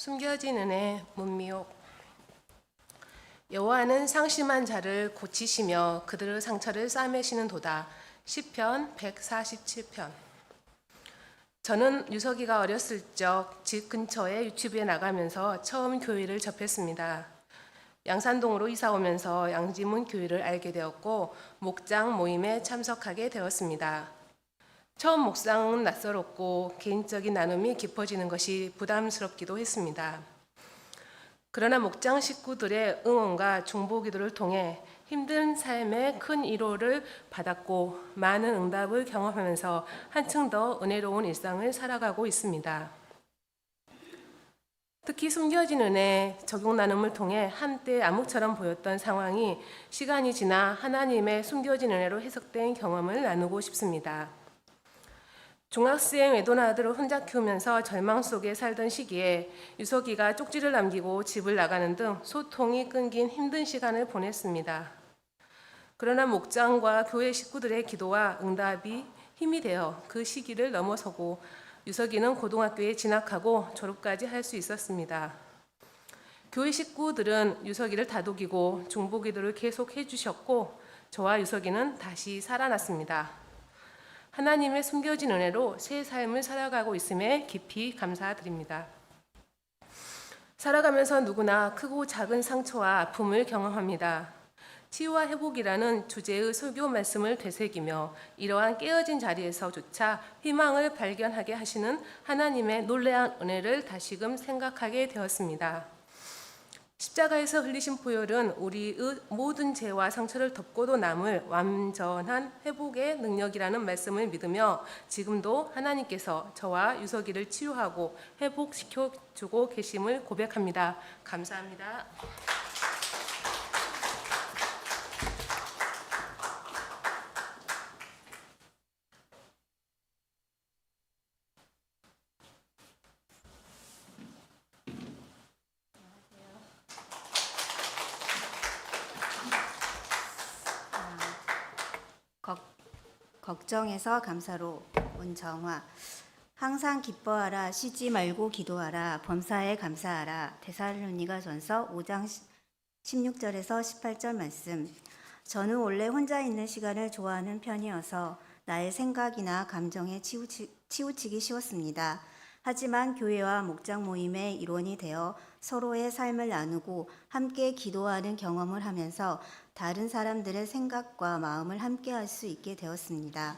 숨겨진 은혜 문미옥 여호와는 상심한 자를 고치시며 그들의 상처를 싸매시는 도다 시편 147편 저는 유석이가 어렸을 적 집 근처의 유치부에 나가면서 처음 교회를 접했습니다. 양산동으로 이사 오면서 양지문 교회를 알게 되었고 목장 모임에 참석하게 되었습니다. 처음 목상은 낯설었고 개인적인 나눔이 깊어지는 것이 부담스럽기도 했습니다. 그러나 목장 식구들의 응원과 중보 기도를 통해 힘든 삶의 큰 위로를 받았고 많은 응답을 경험하면서 한층 더 은혜로운 일상을 살아가고 있습니다. 특히 숨겨진 은혜 적용 나눔을 통해 한때 암흑처럼 보였던 상황이 시간이 지나 하나님의 숨겨진 은혜로 해석된 경험을 나누고 싶습니다. 중학생 외도나 아들을 혼자 키우면서 절망 속에 살던 시기에 유석이가 쪽지를 남기고 집을 나가는 등 소통이 끊긴 힘든 시간을 보냈습니다. 그러나 목장과 교회 식구들의 기도와 응답이 힘이 되어 그 시기를 넘어서고 유석이는 고등학교에 진학하고 졸업까지 할 수 있었습니다. 교회 식구들은 유석이를 다독이고 중보 기도를 계속 해주셨고 저와 유석이는 다시 살아났습니다. 하나님의 숨겨진 은혜로 새 삶을 살아가고 있음에 깊이 감사드립니다. 살아가면서 누구나 크고 작은 상처와 아픔을 경험합니다. 치유와 회복이라는 주제의 설교 말씀을 되새기며 이러한 깨어진 자리에서조차 희망을 발견하게 하시는 하나님의 놀라운 은혜를 다시금 생각하게 되었습니다. 십자가에서 흘리신 보혈은 우리의 모든 죄와 상처를 덮고도 남을 완전한 회복의 능력이라는 말씀을 믿으며 지금도 하나님께서 저와 유석이를 치유하고 회복시켜 주고 계심을 고백합니다. 감사합니다. 걱- 걱정해서 감사로 문정화. 항상 기뻐하라 쉬지 말고 기도하라 범사에 감사하라. 데살로니가 전서 5장 16절에서 18절 말씀. 저는 원래 혼자 있는 시간을 좋아하는 편이어서 나의 생각이나 감정에 치우치, 치우치기 쉬웠습니다. 하지만 교회와 목장 모임의 일원이 되어 서로의 삶을 나누고 함께 기도하는 경험을 하면서 다른 사람들의 생각과 마음을 함께 할 수 있게 되었습니다.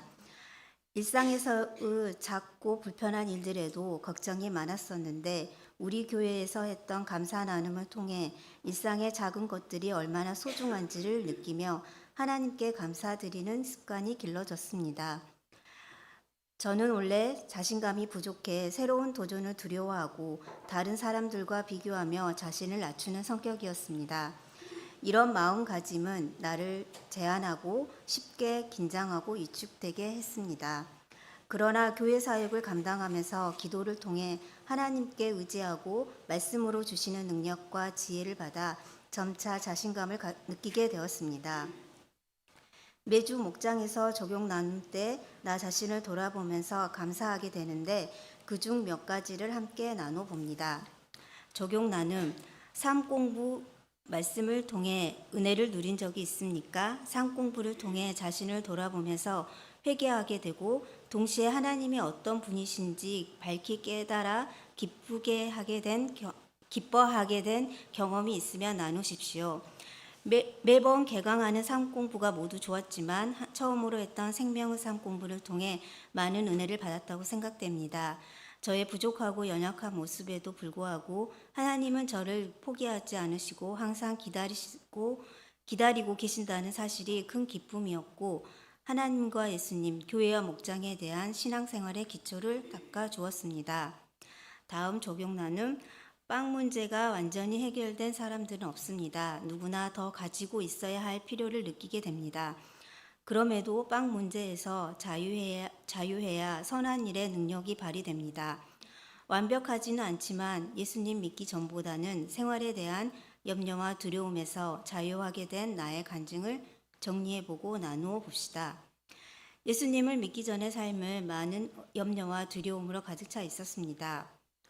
일상에서의 작고 불편한 일들에도 걱정이 많았었는데 우리 교회에서 했던 감사 나눔을 통해 일상의 작은 것들이 얼마나 소중한지를 느끼며 하나님께 감사드리는 습관이 길러졌습니다. 저는 원래 자신감이 부족해 새로운 도전을 두려워하고 다른 사람들과 비교하며 자신을 낮추는 성격이었습니다. 이런 마음가짐은 나를 제한하고 쉽게 긴장하고 위축되게 했습니다. 그러나 교회 사역을 감당하면서 기도를 통해 하나님께 의지하고 말씀으로 주시는 능력과 지혜를 받아 점차 자신감을 가- 느끼게 되었습니다. 매주 목장에서 적용 나눌 때나 자신을 돌아보면서 감사하게 되는데 그 중 몇 가지를 함께 나눠 봅니다. 적용 나눔, 삶 공부 말씀을 통해 은혜를 누린 적이 있습니까? 삶 공부를 통해 자신을 돌아보면서 회개하게 되고 동시에 하나님이 어떤 분이신지 밝히 깨달아 기쁘게 하게 된 겨- 기뻐하게 된 경험이 있으면 나누십시오. 매, 매번 개강하는 삶 공부가 모두 좋았지만 하- 처음으로 했던 생명의 삶 공부를 통해 많은 은혜를 받았다고 생각됩니다. 저의 부족하고 연약한 모습에도 불구하고 하나님은 저를 포기하지 않으시고 항상 기다리시고 기다리고 계신다는 사실이 큰 기쁨이었고 하나님과 예수님, 교회와 목장에 대한 신앙생활의 기초를 닦아 주었습니다. 다음 적용 나눔 빵 문제가 완전히 해결된 사람들은 없습니다. 누구나 더 가지고 있어야 할 필요를 느끼게 됩니다. 그럼에도 빵 문제에서 자유해야, 자유해야 선한 일의 능력이 발휘됩니다. 완벽하지는 않지만 예수님 믿기 전보다는 생활에 대한 염려와 두려움에서 자유하게 된 나의 간증을 정리해보고 나누어 봅시다. 예수님을 믿기 전의 삶을 많은 염려와 두려움으로 가득 차 있었습니다.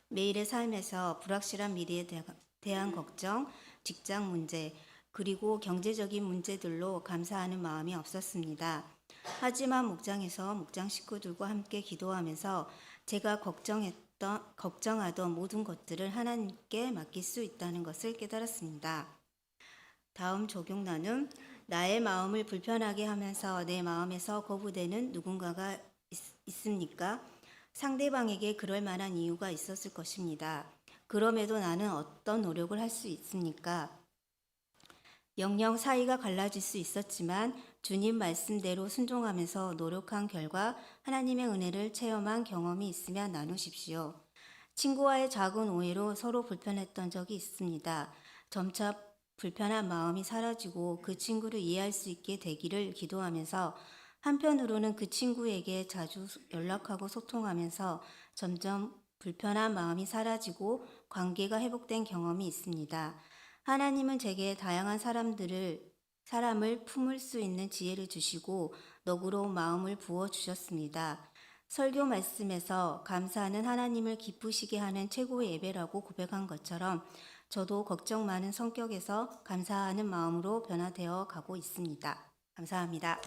매일의 삶에서 불확실한 미래에 대- 대한 걱정, 직장 문제, 그리고 경제적인 문제들로 감사하는 마음이 없었습니다. 하지만 목장에서 목장 식구들과 함께 기도하면서 제가 걱정했던 걱정하던 모든 것들을 하나님께 맡길 수 있다는 것을 깨달았습니다. 다음 적용 나눔 나의 마음을 불편하게 하면서 내 마음에서 거부되는 누군가가 있, 있습니까? 상대방에게 그럴 만한 이유가 있었을 것입니다. 그럼에도 나는 어떤 노력을 할 수 있습니까? 영영 사이가 갈라질 수 있었지만 주님 말씀대로 순종하면서 노력한 결과 하나님의 은혜를 체험한 경험이 있으면 나누십시오. 친구와의 작은 오해로 서로 불편했던 적이 있습니다. 점차 불편한 마음이 사라지고 그 친구를 이해할 수 있게 되기를 기도하면서 한편으로는 그 친구에게 자주 연락하고 소통하면서 점점 불편한 마음이 사라지고 관계가 회복된 경험이 있습니다. 하나님은 제게 다양한 사람들을 사람을 품을 수 있는 지혜를 주시고 너그러운 마음을 부어 주셨습니다. 설교 말씀에서 감사하는 하나님을 기쁘시게 하는 최고의 예배라고 고백한 것처럼 저도 걱정 많은 성격에서 감사하는 마음으로 변화되어 가고 있습니다. 감사합니다.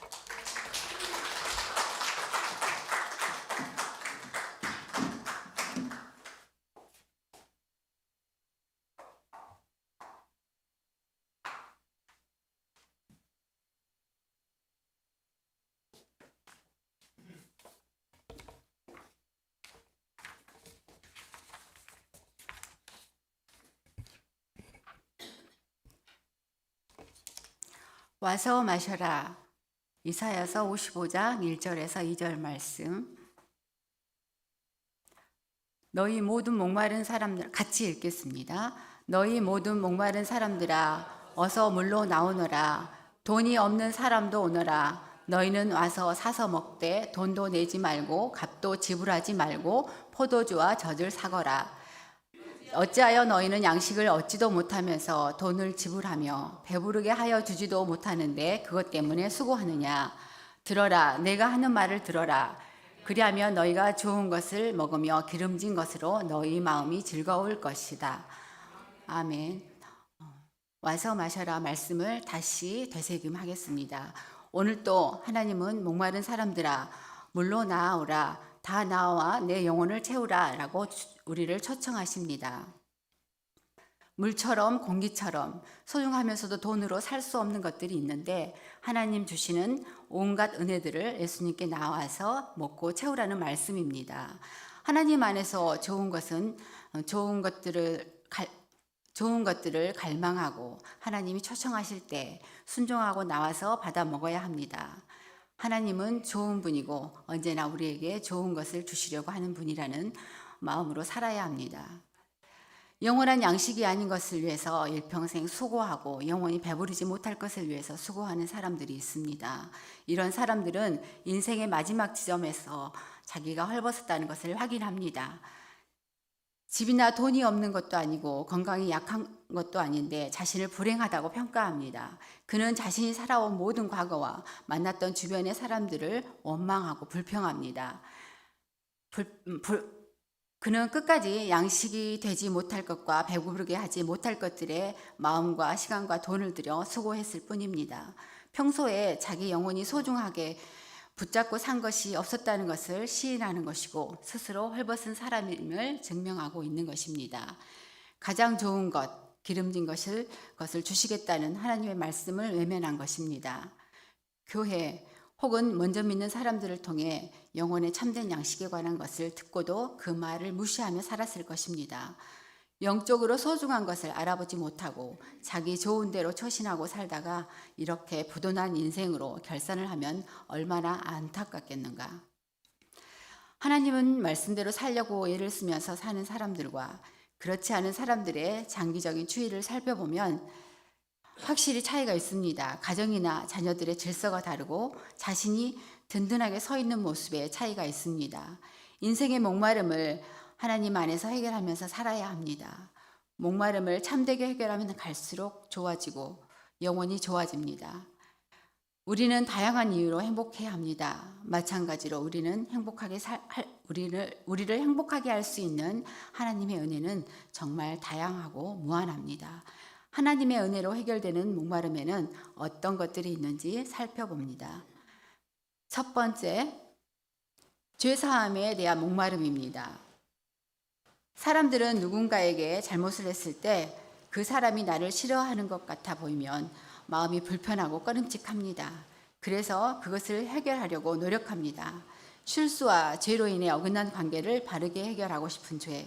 와서 마셔라. 이사야서 55장 1절에서 2절 말씀. 너희 모든 목마른 사람들 같이 읽겠습니다. 너희 모든 목마른 사람들아 어서 물로 나오너라. 돈이 없는 사람도 오너라. 너희는 와서 사서 먹되 돈도 내지 말고 값도 지불하지 말고 포도주와 젖을 사거라. 어찌하여 너희는 양식을 얻지도 못하면서 돈을 지불하며 배부르게 하여 주지도 못하는데 그것 때문에 수고하느냐? 들어라 내가 하는 말을 들어라. 그리하면 너희가 좋은 것을 먹으며 기름진 것으로 너희 마음이 즐거울 것이다. 아멘. 어, 와서 마셔라 말씀을 다시 되새김하겠습니다. 오늘 또 하나님은 목마른 사람들아 물로 나아오라. 다 나와 내 영혼을 채우라 라고 우리를 초청하십니다. 물처럼 공기처럼 소중하면서도 돈으로 살 수 없는 것들이 있는데 하나님 주시는 온갖 은혜들을 예수님께 나와서 먹고 채우라는 말씀입니다. 하나님 안에서 좋은 것은 어, 좋은 것들을 갈, 좋은 것들을 갈망하고 하나님이 초청하실 때 순종하고 나와서 받아 먹어야 합니다. 하나님은 좋은 분이고 언제나 우리에게 좋은 것을 주시려고 하는 분이라는 마음으로 살아야 합니다. 영원한 양식이 아닌 것을 위해서 일평생 수고하고 영원히 배부르지 못할 것을 위해서 수고하는 사람들이 있습니다. 이런 사람들은 인생의 마지막 지점에서 자기가 헐벗었다는 것을 확인합니다. 집이나 돈이 없는 것도 아니고 건강이 약한 것도 아닌데 자신을 불행하다고 평가합니다. 그는 자신이 살아온 모든 과거와 만났던 주변의 사람들을 원망하고 불평합니다. 불, 음, 불, 그는 끝까지 양식이 되지 못할 것과 배부르게 하지 못할 것들에 마음과 시간과 돈을 들여 수고했을 뿐입니다. 평소에 자기 영혼이 소중하게 붙잡고 산 것이 없었다는 것을 시인하는 것이고 스스로 헐벗은 사람임을 증명하고 있는 것입니다. 가장 좋은 것, 기름진 것을, 것을 주시겠다는 하나님의 말씀을 외면한 것입니다. 교회 혹은 먼저 믿는 사람들을 통해 영혼의 참된 양식에 관한 것을 듣고도 그 말을 무시하며 살았을 것입니다. 영적으로 소중한 것을 알아보지 못하고 자기 좋은 대로 처신하고 살다가 이렇게 부도난 인생으로 결산을 하면 얼마나 안타깝겠는가. 하나님은 말씀대로 살려고 애를 쓰면서 사는 사람들과 그렇지 않은 사람들의 장기적인 추이를 살펴보면 확실히 차이가 있습니다. 가정이나 자녀들의 질서가 다르고 자신이 든든하게 서 있는 모습에 차이가 있습니다. 인생의 목마름을 하나님 안에서 해결하면서 살아야 합니다. 목마름을 참되게 해결하면 갈수록 좋아지고 영원히 좋아집니다. 우리는 다양한 이유로 행복해야 합니다. 마찬가지로 우리는 행복하게 살 할- 우리를 우리를 행복하게 할 수 있는 하나님의 은혜는 정말 다양하고 무한합니다. 하나님의 은혜로 해결되는 목마름에는 어떤 것들이 있는지 살펴봅니다. 첫 번째, 죄 사함에 대한 목마름입니다. 사람들은 누군가에게 잘못을 했을 때 그 사람이 나를 싫어하는 것 같아 보이면 마음이 불편하고 꺼림칙합니다. 그래서 그것을 해결하려고 노력합니다. 실수와 죄로 인해 어긋난 관계를 바르게 해결하고 싶은 죄,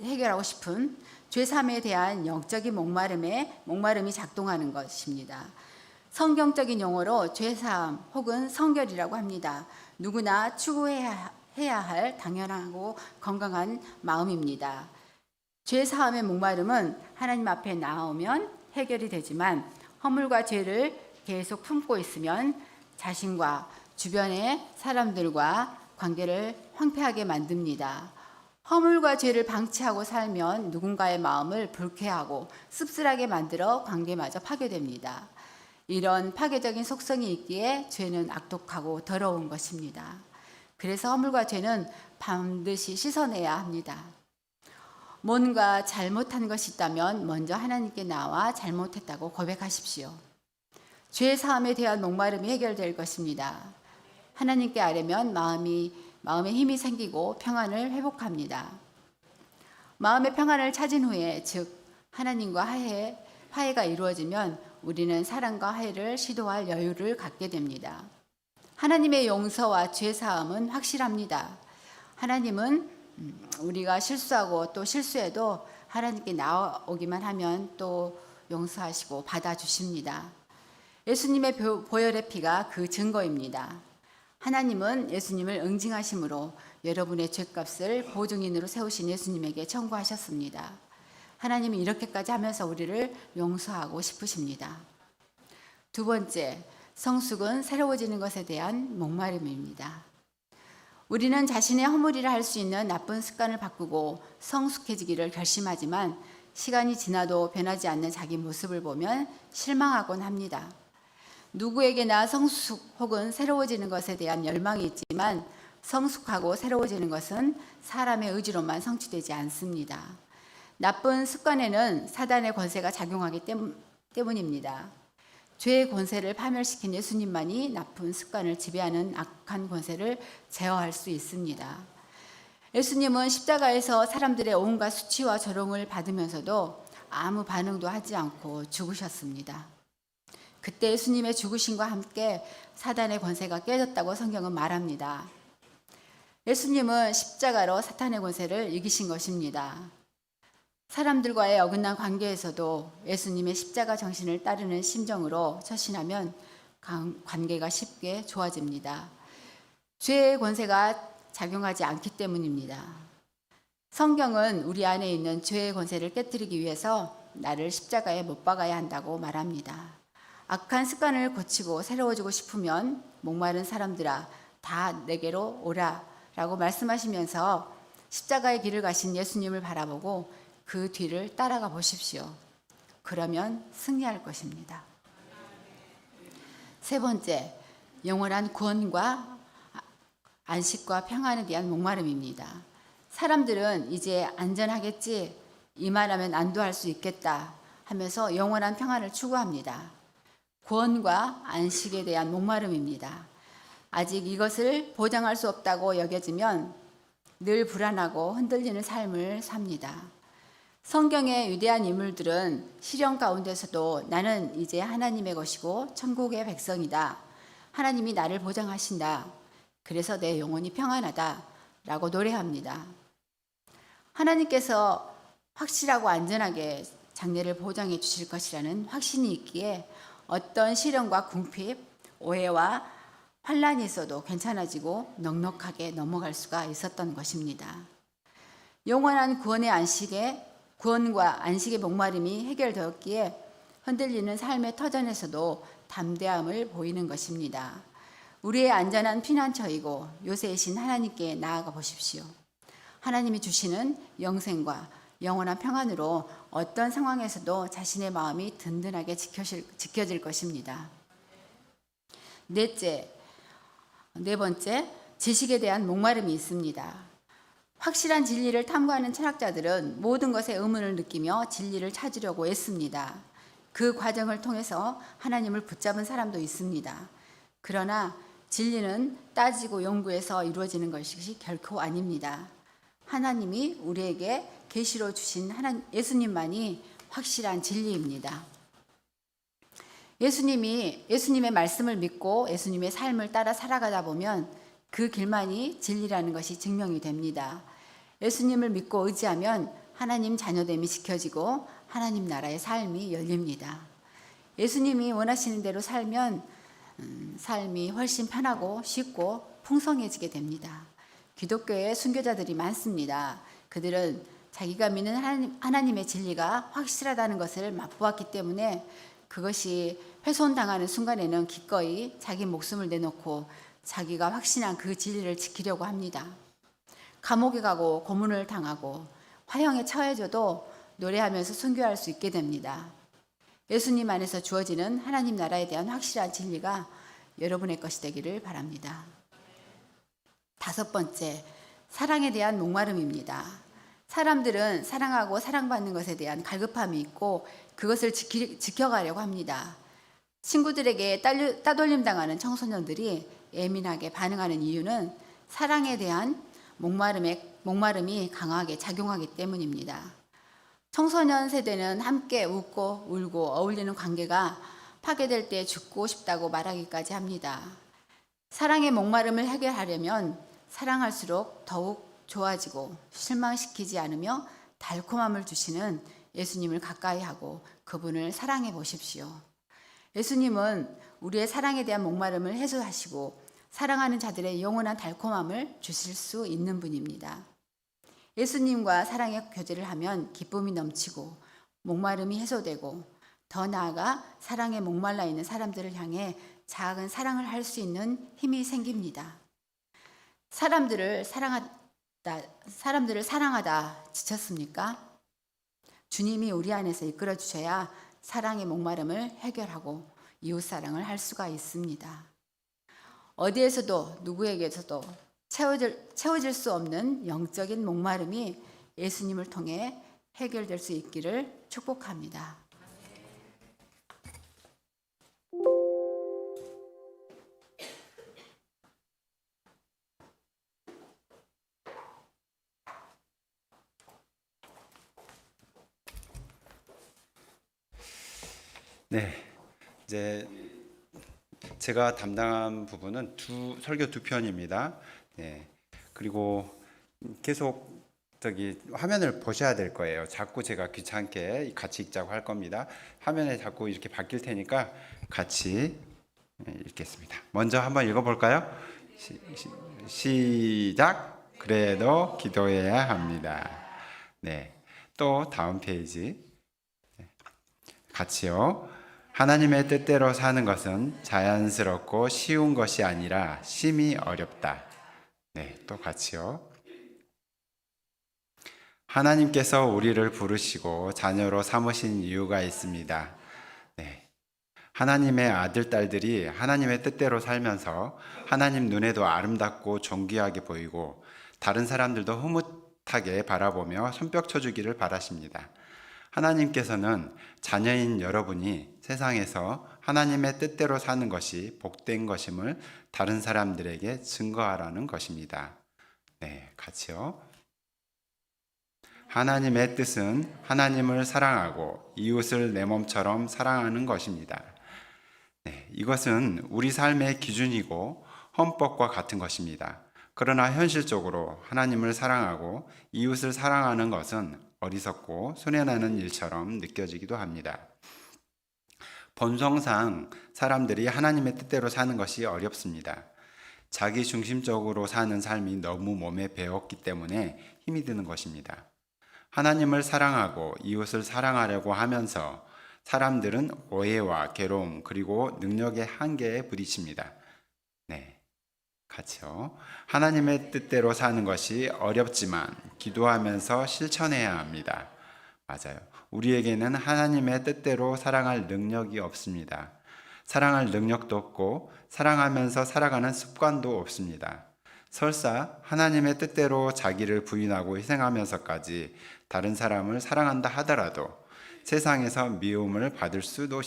해결하고 싶은 죄삼에 대한 영적인 목마름에 목마름이 작동하는 것입니다. 성경적인 용어로 죄사함 혹은 성결이라고 합니다. 누구나 추구해야 해야 할 당연하고 건강한 마음입니다. 죄 사함의 목마름은 하나님 앞에 나오면 해결이 되지만 허물과 죄를 계속 품고 있으면 자신과 주변의 사람들과 관계를 황폐하게 만듭니다. 허물과 죄를 방치하고 살면 누군가의 마음을 불쾌하고 씁쓸하게 만들어 관계마저 파괴됩니다. 이런 파괴적인 속성이 있기에 죄는 악독하고 더러운 것입니다. 그래서 허물과 죄는 반드시 씻어내야 합니다. 뭔가 잘못한 것이 있다면 먼저 하나님께 나와 잘못했다고 고백하십시오. 죄 사함에 대한 목마름이 해결될 것입니다. 하나님께 아뢰면 마음이 마음에 힘이 생기고 평안을 회복합니다. 마음의 평안을 찾은 후에 즉 하나님과 화해 화해가 이루어지면 우리는 사랑과 화해를 시도할 여유를 갖게 됩니다. 하나님의 용서와 죄 사함은 확실합니다. 하나님은 음, 우리가 실수하고 또 실수해도 하나님께 나오기만 하면 또 용서하시고 받아주십니다. 예수님의 보- 보혈의 피가 그 증거입니다. 하나님은 예수님을 응징하심으로 여러분의 죄값을 보증인으로 세우신 예수님에게 청구하셨습니다. 하나님은 이렇게까지 하면서 우리를 용서하고 싶으십니다. 두 번째, 성숙은 새로워지는 것에 대한 목마름입니다. 우리는 자신의 허물이라 할 수 있는 나쁜 습관을 바꾸고 성숙해지기를 결심하지만 시간이 지나도 변하지 않는 자기 모습을 보면 실망하곤 합니다. 누구에게나 성숙 혹은 새로워지는 것에 대한 열망이 있지만 성숙하고 새로워지는 것은 사람의 의지로만 성취되지 않습니다. 나쁜 습관에는 사단의 권세가 작용하기 때문- 때문입니다. 죄의 권세를 파멸시킨 예수님만이 나쁜 습관을 지배하는 악한 권세를 제어할 수 있습니다. 예수님은 십자가에서 사람들의 온갖 수치와 조롱을 받으면서도 아무 반응도 하지 않고 죽으셨습니다. 그때 예수님의 죽으심과 함께 사단의 권세가 깨졌다고 성경은 말합니다. 예수님은 십자가로 사탄의 권세를 이기신 것입니다. 사람들과의 어긋난 관계에서도 예수님의 십자가 정신을 따르는 심정으로 처신하면 관- 관계가 쉽게 좋아집니다. 죄의 권세가 작용하지 않기 때문입니다. 성경은 우리 안에 있는 죄의 권세를 깨뜨리기 위해서 나를 십자가에 못 박아야 한다고 말합니다. 악한 습관을 고치고 새로워지고 싶으면 목마른 사람들아 다 내게로 오라 라고 말씀하시면서 십자가의 길을 가신 예수님을 바라보고 그 뒤를 따라가 보십시오. 그러면 승리할 것입니다. 세 번째, 영원한 구원과 안식과 평안에 대한 목마름입니다. 사람들은 이제 안전하겠지, 이만하면 안도할 수 있겠다 하면서 영원한 평안을 추구합니다. 구원과 안식에 대한 목마름입니다. 아직 이것을 보장할 수 없다고 여겨지면 늘 불안하고 흔들리는 삶을 삽니다. 성경의 위대한 인물들은 시련 가운데서도 나는 이제 하나님의 것이고 천국의 백성이다. 하나님이 나를 보장하신다. 그래서 내 영혼이 평안하다. 라고 노래합니다. 하나님께서 확실하고 안전하게 장래를 보장해 주실 것이라는 확신이 있기에 어떤 시련과 궁핍, 오해와 환란이 있어도 괜찮아지고 넉넉하게 넘어갈 수가 있었던 것입니다. 영원한 구원의 안식에 구원과 안식의 목마름이 해결되었기에 흔들리는 삶의 터전에서도 담대함을 보이는 것입니다. 우리의 안전한 피난처이고 요새이신 하나님께 나아가 보십시오. 하나님이 주시는 영생과 영원한 평안으로 어떤 상황에서도 자신의 마음이 든든하게 지켜질, 지켜질 것입니다. 넷째, 네 번째, 지식에 대한 목마름이 있습니다. 확실한 진리를 탐구하는 철학자들은 모든 것에 의문을 느끼며 진리를 찾으려고 애씁니다. 그 과정을 통해서 하나님을 붙잡은 사람도 있습니다. 그러나 진리는 따지고 연구해서 이루어지는 것이 결코 아닙니다. 하나님이 우리에게 계시로 주신 하나 예수님만이 확실한 진리입니다. 예수님이 예수님의 말씀을 믿고 예수님의 삶을 따라 살아가다 보면 그 길만이 진리라는 것이 증명이 됩니다. 예수님을 믿고 의지하면 하나님 자녀됨이 지켜지고 하나님 나라의 삶이 열립니다. 예수님이 원하시는 대로 살면 음, 삶이 훨씬 편하고 쉽고 풍성해지게 됩니다. 기독교에 순교자들이 많습니다. 그들은 자기가 믿는 하나님, 하나님의 진리가 확실하다는 것을 맛보았기 때문에 그것이 훼손당하는 순간에는 기꺼이 자기 목숨을 내놓고 자기가 확신한 그 진리를 지키려고 합니다. 감옥에 가고 고문을 당하고 화형에 처해져도 노래하면서 순교할 수 있게 됩니다. 예수님 안에서 주어지는 하나님 나라에 대한 확실한 진리가 여러분의 것이 되기를 바랍니다. 다섯 번째, 사랑에 대한 목마름입니다. 사람들은 사랑하고 사랑받는 것에 대한 갈급함이 있고 그것을 지키, 지켜가려고 합니다. 친구들에게 딸- 따돌림 당하는 청소년들이 예민하게 반응하는 이유는 사랑에 대한 목마름에, 목마름이 강하게 작용하기 때문입니다. 청소년 세대는 함께 웃고 울고 어울리는 관계가 파괴될 때 죽고 싶다고 말하기까지 합니다. 사랑의 목마름을 해결하려면 사랑할수록 더욱 좋아지고 실망시키지 않으며 달콤함을 주시는 예수님을 가까이 하고 그분을 사랑해 보십시오. 예수님은 우리의 사랑에 대한 목마름을 해소하시고 사랑하는 자들의 영원한 달콤함을 주실 수 있는 분입니다. 예수님과 사랑의 교제를 하면 기쁨이 넘치고 목마름이 해소되고 더 나아가 사랑에 목말라 있는 사람들을 향해 작은 사랑을 할 수 있는 힘이 생깁니다. 사람들을 사랑하다 사람들을 사랑하다 지쳤습니까? 주님이 우리 안에서 이끌어 주셔야 사랑의 목마름을 해결하고 이웃 사랑을 할 수가 있습니다. 어디에서도 누구에게서도 채워질, 채워질 수 없는 영적인 목마름이 예수님을 통해 해결될 수 있기를 축복합니다. 네, 이제 제가 담당한 부분은 두 설교 두 편입니다. 네, 그리고 계속 저기 화면을 보셔야 될 거예요. 자꾸 제가 귀찮게 같이 읽자고 할 겁니다. 화면에 자꾸 이렇게 바뀔 테니까 같이 네, 읽겠습니다. 먼저 한번 읽어볼까요? 시, 시, 시작. 그래도 기도해야 합니다. 네, 또 다음 페이지. 같이요. 하나님의 뜻대로 사는 것은 자연스럽고 쉬운 것이 아니라 심히 어렵다. 네, 또 같이요. 하나님께서 우리를 부르시고 자녀로 삼으신 이유가 있습니다. 네. 하나님의 아들, 딸들이 하나님의 뜻대로 살면서 하나님 눈에도 아름답고 존귀하게 보이고 다른 사람들도 흐뭇하게 바라보며 손뼉 쳐주기를 바라십니다. 하나님께서는 자녀인 여러분이 세상에서 하나님의 뜻대로 사는 것이 복된 것임을 다른 사람들에게 증거하라는 것입니다. 네, 같이요. 하나님의 뜻은 하나님을 사랑하고 이웃을 내 몸처럼 사랑하는 것입니다. 네, 이것은 우리 삶의 기준이고 헌법과 같은 것입니다. 그러나 현실적으로 하나님을 사랑하고 이웃을 사랑하는 것은 어리석고 손해나는 일처럼 느껴지기도 합니다. 본성상 사람들이 하나님의 뜻대로 사는 것이 어렵습니다. 자기 중심적으로 사는 삶이 너무 몸에 배웠기 때문에 힘이 드는 것입니다. 하나님을 사랑하고 이웃을 사랑하려고 하면서 사람들은 오해와 괴로움 그리고 능력의 한계에 부딪힙니다. 네. 같이요. 하나님의 뜻대로 사는 것이 어렵지만 기도하면서 실천해야 합니다. 맞아요. 우리에게는 하나님의 뜻대로 사랑할 능력이 없습니다. 사랑할 능력도 없고 사랑하면서 살아가는 습관도 없습니다. 설사 하나님의 뜻대로 자기를 부인하고 희생하면서까지 다른 사람을 사랑한다 하더라도 세상에서 미움을 받을 수도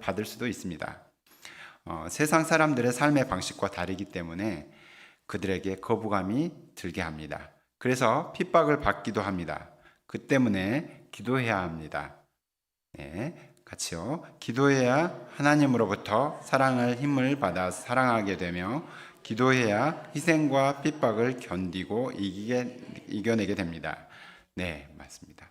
받을 수도 있습니다. 어, 세상 사람들의 삶의 방식과 다르기 때문에 그들에게 거부감이 들게 합니다. 그래서 핍박을 받기도 합니다. 그 때문에 기도해야 합니다. 네, 같이요. 기도해야 하나님으로부터 사랑을 힘을 받아 사랑하게 되며 기도해야 희생과 핍박을 견디고 이기게, 이겨내게 됩니다. 네, 맞습니다.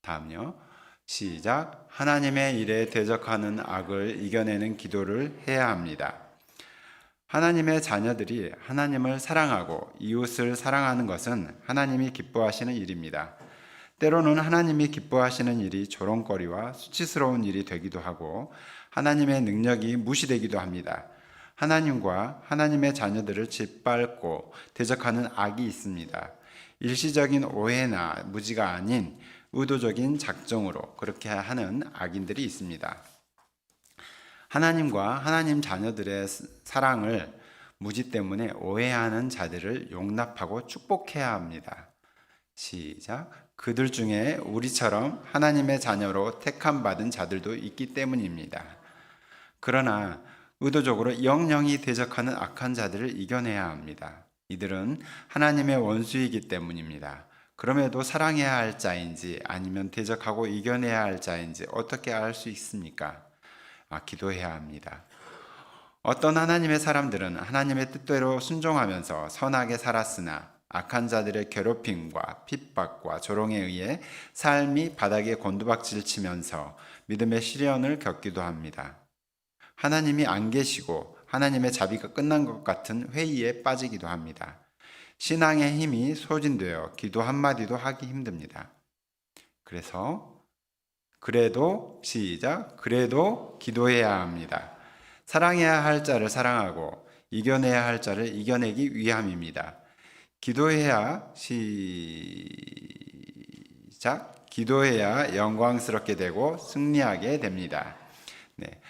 다음요. 시작. 하나님의 일에 대적하는 악을 이겨내는 기도를 해야 합니다. 하나님의 자녀들이 하나님을 사랑하고 이웃을 사랑하는 것은 하나님이 기뻐하시는 일입니다. 때로는 하나님이 기뻐하시는 일이 조롱거리와 수치스러운 일이 되기도 하고 하나님의 능력이 무시되기도 합니다. 하나님과 하나님의 자녀들을 짓밟고 대적하는 악이 있습니다. 일시적인 오해나 무지가 아닌 의도적인 작정으로 그렇게 하는 악인들이 있습니다. 하나님과 하나님 자녀들의 사랑을 무지 때문에 오해하는 자들을 용납하고 축복해야 합니다. 시작. 그들 중에 우리처럼 하나님의 자녀로 택함 받은 자들도 있기 때문입니다. 그러나 의도적으로 영영이 대적하는 악한 자들을 이겨내야 합니다. 이들은 하나님의 원수이기 때문입니다. 그럼에도 사랑해야 할 자인지 아니면 대적하고 이겨내야 할 자인지 어떻게 알 수 있습니까? 아, 기도해야 합니다. 어떤 하나님의 사람들은 하나님의 뜻대로 순종하면서 선하게 살았으나 악한 자들의 괴롭힘과 핍박과 조롱에 의해 삶이 바닥에 곤두박질 치면서 믿음의 시련을 겪기도 합니다. 하나님이 안 계시고 하나님의 자비가 끝난 것 같은 회의에 빠지기도 합니다. 신앙의 힘이 소진되어 기도 한마디도 하기 힘듭니다. 그래서 그래도 시작 그래도 기도해야 합니다. 사랑해야 할 자를 사랑하고 이겨내야 할 자를 이겨내기 위함입니다. 기도해야 시작 기도해야 영광스럽게 되고 승리하게 됩니다. 네.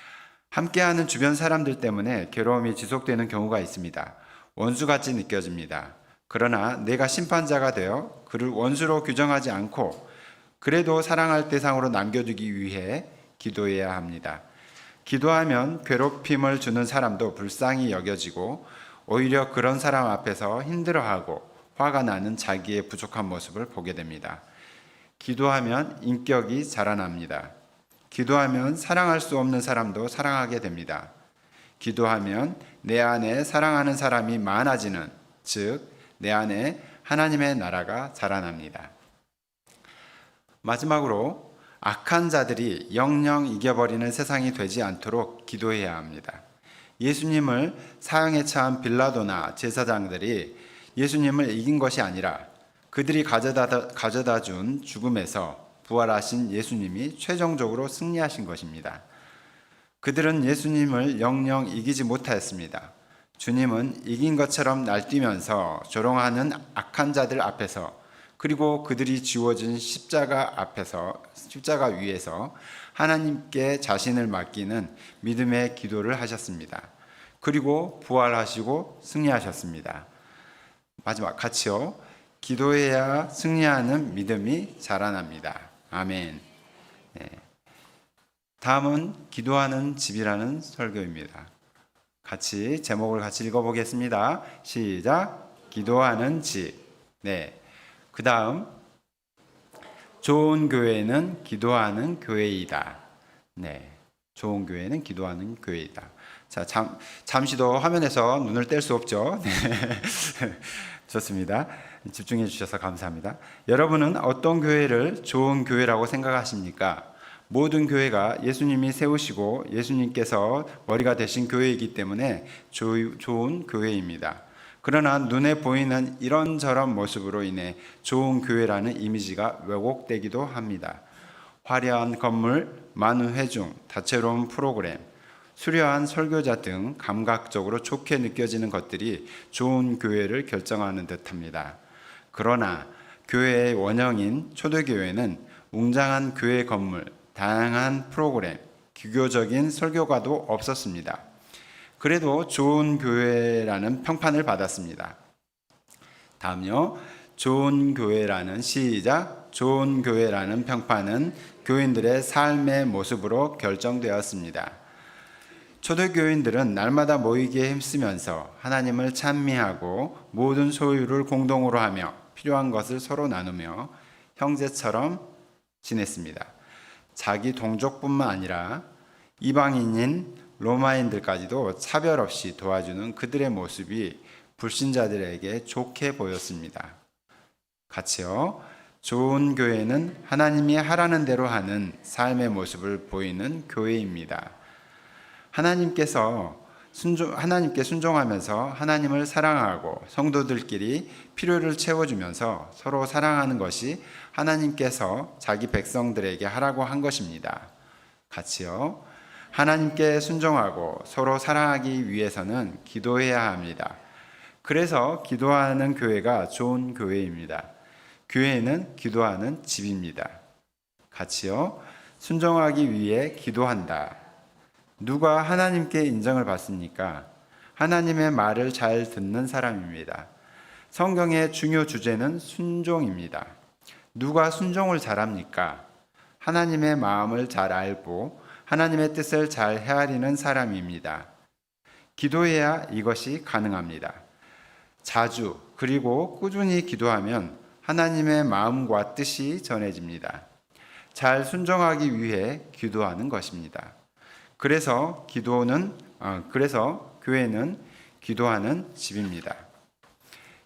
함께하는 주변 사람들 때문에 괴로움이 지속되는 경우가 있습니다. 원수같이 느껴집니다. 그러나 내가 심판자가 되어 그를 원수로 규정하지 않고 그래도 사랑할 대상으로 남겨두기 위해 기도해야 합니다. 기도하면 괴롭힘을 주는 사람도 불쌍히 여겨지고 오히려 그런 사람 앞에서 힘들어하고 화가 나는 자기의 부족한 모습을 보게 됩니다. 기도하면 인격이 자라납니다. 기도하면 사랑할 수 없는 사람도 사랑하게 됩니다. 기도하면 내 안에 사랑하는 사람이 많아지는, 즉, 내 안에 하나님의 나라가 자라납니다. 마지막으로 악한 자들이 영영 이겨버리는 세상이 되지 않도록 기도해야 합니다. 예수님을 사형에 처한 빌라도나 제사장들이 예수님을 이긴 것이 아니라 그들이 가져다, 가져다 준 죽음에서 부활하신 예수님이 최종적으로 승리하신 것입니다. 그들은 예수님을 영영 이기지 못하였습니다. 주님은 이긴 것처럼 날뛰면서 조롱하는 악한 자들 앞에서 그리고 그들이 지워진 십자가 앞에서 십자가 위에서 하나님께 자신을 맡기는 믿음의 기도를 하셨습니다. 그리고 부활하시고 승리하셨습니다. 마지막 같이요. 기도해야 승리하는 믿음이 자라납니다. 아멘. 네. 다음은 기도하는 집이라는 설교입니다. 같이 제목을 같이 읽어보겠습니다. 시작. 기도하는 집. 네. 그 다음 좋은 교회는 기도하는 교회이다. 네. 좋은 교회는 기도하는 교회이다. 자, 잠, 잠시 더 화면에서 눈을 뗄 수 없죠. 네. 좋습니다. 집중해 주셔서 감사합니다. 여러분은 어떤 교회를 좋은 교회라고 생각하십니까? 모든 교회가 예수님이 세우시고 예수님께서 머리가 되신 교회이기 때문에 조, 좋은 교회입니다. 그러나 눈에 보이는 이런저런 모습으로 인해 좋은 교회라는 이미지가 왜곡되기도 합니다. 화려한 건물, 많은 회중, 다채로운 프로그램, 수려한 설교자 등 감각적으로 좋게 느껴지는 것들이 좋은 교회를 결정하는 듯 합니다. 그러나 교회의 원형인 초대교회는 웅장한 교회 건물, 다양한 프로그램, 기교적인 설교가도 없었습니다. 그래도 좋은 교회라는 평판을 받았습니다. 다음요. 좋은 교회라는 시작. 좋은 교회라는 평판은 교인들의 삶의 모습으로 결정되었습니다. 초대교인들은 날마다 모이기에 힘쓰면서 하나님을 찬미하고 모든 소유를 공동으로 하며 필요한 것을 서로 나누며 형제처럼 지냈습니다. 자기 동족뿐만 아니라 이방인인 로마인들까지도 차별 없이 도와주는 그들의 모습이 불신자들에게 좋게 보였습니다. 같이요. 좋은 교회는 하나님이 하라는 대로 하는 삶의 모습을 보이는 교회입니다. 하나님께서 순종, 하나님께 순종하면서 하나님을 사랑하고 성도들끼리 필요를 채워주면서 서로 사랑하는 것이 하나님께서 자기 백성들에게 하라고 한 것입니다. 같이요. 하나님께 순종하고 서로 사랑하기 위해서는 기도해야 합니다. 그래서 기도하는 교회가 좋은 교회입니다. 교회는 기도하는 집입니다. 같이요. 순종하기 위해 기도한다. 누가 하나님께 인정을 받습니까? 하나님의 말을 잘 듣는 사람입니다. 성경의 중요 주제는 순종입니다. 누가 순종을 잘합니까? 하나님의 마음을 잘 알고 하나님의 뜻을 잘 헤아리는 사람입니다. 기도해야 이것이 가능합니다. 자주 그리고 꾸준히 기도하면 하나님의 마음과 뜻이 전해집니다. 잘 순종하기 위해 기도하는 것입니다. 그래서 기도는 아, 그래서 교회는 기도하는 집입니다.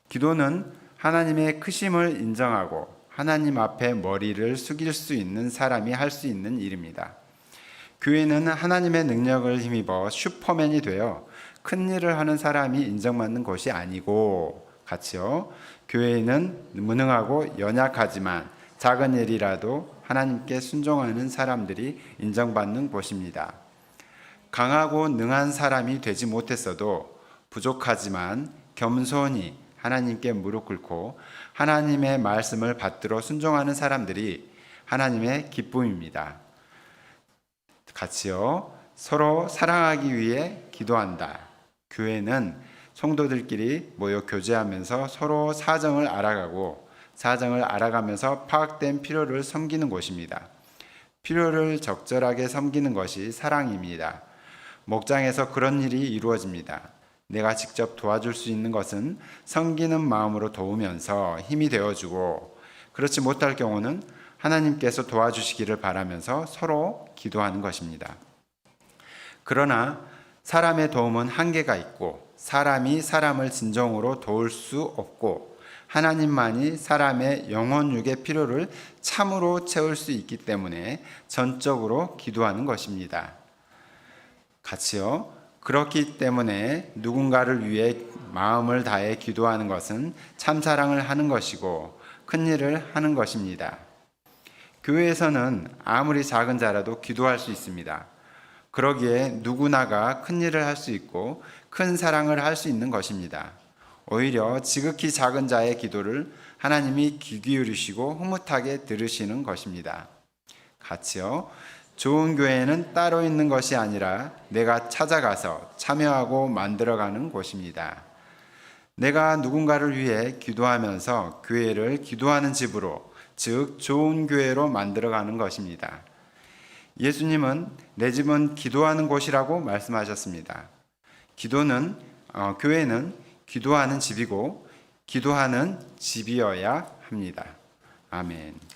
기도는 하나님의 크심을 인정하고 하나님 앞에 머리를 숙일 수 있는 사람이 할 수 있는 일입니다. 교회는 하나님의 능력을 힘입어 슈퍼맨이 되어 큰 일을 하는 사람이 인정받는 것이 아니고 같이요. 교회는 무능하고 연약하지만 작은 일이라도 하나님께 순종하는 사람들이 인정받는 곳입니다. 강하고 능한 사람이 되지 못했어도 부족하지만 겸손히 하나님께 무릎 꿇고 하나님의 말씀을 받들어 순종하는 사람들이 하나님의 기쁨입니다. 같이요. 서로 사랑하기 위해 기도한다. 교회는 성도들끼리 모여 교제하면서 서로 사정을 알아가고 사정을 알아가면서 파악된 필요를 섬기는 곳입니다. 필요를 적절하게 섬기는 것이 사랑입니다. 목장에서 그런 일이 이루어집니다. 내가 직접 도와줄 수 있는 것은 섬기는 마음으로 도우면서 힘이 되어주고 그렇지 못할 경우는 하나님께서 도와주시기를 바라면서 서로 기도하는 것입니다. 그러나 사람의 도움은 한계가 있고 사람이 사람을 진정으로 도울 수 없고 하나님만이 사람의 영혼육의 필요를 참으로 채울 수 있기 때문에 전적으로 기도하는 것입니다. 같이요. 그렇기 때문에 누군가를 위해 마음을 다해 기도하는 것은 참사랑을 하는 것이고 큰 일을 하는 것입니다. 교회에서는 아무리 작은 자라도 기도할 수 있습니다. 그러기에 누구나가 큰 일을 할 수 있고 큰 사랑을 할 수 있는 것입니다. 오히려 지극히 작은 자의 기도를 하나님이 귀 기울이시고 흐뭇하게 들으시는 것입니다. 같이요. 좋은 교회는 따로 있는 것이 아니라 내가 찾아가서 참여하고 만들어가는 곳입니다. 내가 누군가를 위해 기도하면서 교회를 기도하는 집으로, 즉, 좋은 교회로 만들어가는 것입니다. 예수님은 내 집은 기도하는 곳이라고 말씀하셨습니다. 기도는, 어, 교회는 기도하는 집이고, 기도하는 집이어야 합니다. 아멘.